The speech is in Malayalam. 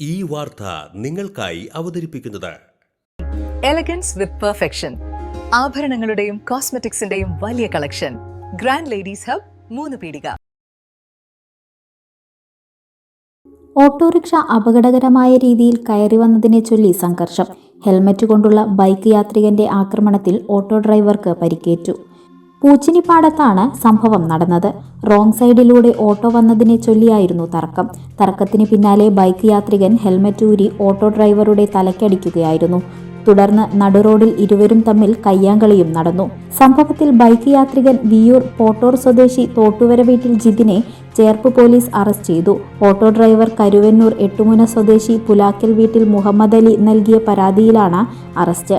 ഈ വാർത്ത നിങ്ങൾക്കായി അവതരിപ്പിക്കുന്നത്. എലഗൻസ് വിത്ത് പെർഫെക്ഷൻ ആഭരണങ്ങളുടെയും കോസ്മെറ്റിക്സിന്റെയും വലിയ കളക്ഷൻ ഗ്രാൻഡ് ലേഡീസ് ഹബ് മൂന്ന് പീടിക. ഓട്ടോറിക്ഷ അപകടകരമായ രീതിയിൽ കയറി വന്നതിനെ ചൊല്ലി സംഘർഷം. ഹെൽമറ്റ് കൊണ്ടുള്ള ബൈക്ക് യാത്രികന്റെ ആക്രമണത്തിൽ ഓട്ടോ ഡ്രൈവർക്ക് പരിക്കേറ്റു. പൂച്ചിനിപ്പാടത്താണ് സംഭവം നടന്നത്. റോങ് സൈഡിലൂടെ ഓട്ടോ വന്നതിനെ ചൊല്ലിയായിരുന്നു തർക്കം. തർക്കത്തിന് പിന്നാലെ ബൈക്ക് യാത്രികൻ ഹെൽമറ്റ് ഊരി ഓട്ടോ ഡ്രൈവറുടെ തലയ്ക്കടിക്കുകയായിരുന്നു തുടർന്ന് നടുറോഡിൽ ഇരുവരും തമ്മിൽ കയ്യാങ്കളിയും നടന്നു. സംഭവത്തിൽ ബൈക്ക് യാത്രികൻ വിയൂർ പോട്ടോർ സ്വദേശി തോട്ടുവര വീട്ടിൽ ജിതിനെ ചേർപ്പ് പോലീസ് അറസ്റ്റ് ചെയ്തു. ഓട്ടോ ഡ്രൈവർ കരുവന്നൂർ എട്ടുമുന സ്വദേശി പുലാക്കൽ വീട്ടിൽ മുഹമ്മദ് അലി നൽകിയ പരാതിയിലാണ് അറസ്റ്റ്.